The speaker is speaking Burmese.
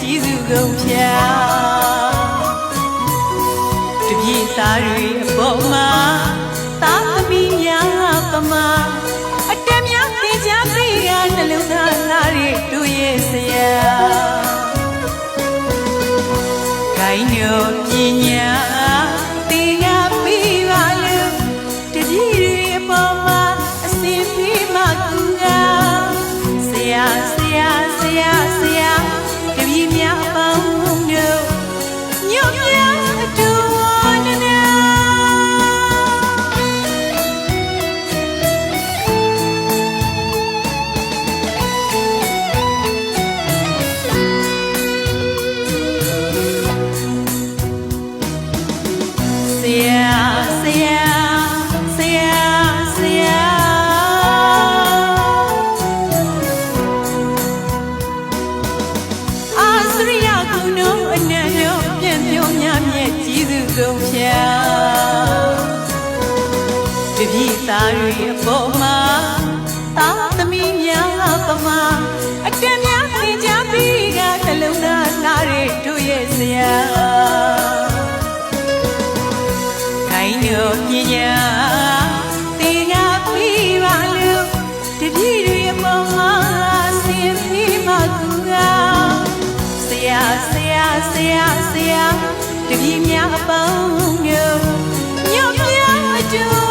ကြီးစုကုန်ဖြာတပြည့်သားတွေအပေါ်မှာသာသမီများပမာအတက်များသင်ကြားပေးရနှလုံးသားသားတွေတို့ရဲ့ဆရာခိုင်းညိုပညာတင်ငါပြီးပါလို့တပြည့်တွေအပေါ်မှာအစင်ပြီးမှကူကဆရာဆရာဆရာ ကြီးစုကုန်ဖြာတပြည့်သားတွေအပေါ်မှာသာသမီများပမာအတက်များသင်ကြားပြီးကနှလုံးသားသားတွေတို့ရဲ့ဆရာခိုင်းညိုပညာတင်ငါပြီးပါလို့တပည့်တွေအပေါ်မှာဆင်ပြီးမှကူကဆရာဆရာဆရာဆရာ တပြည်များအပေါင်းတို့မြို့ပြောအတူ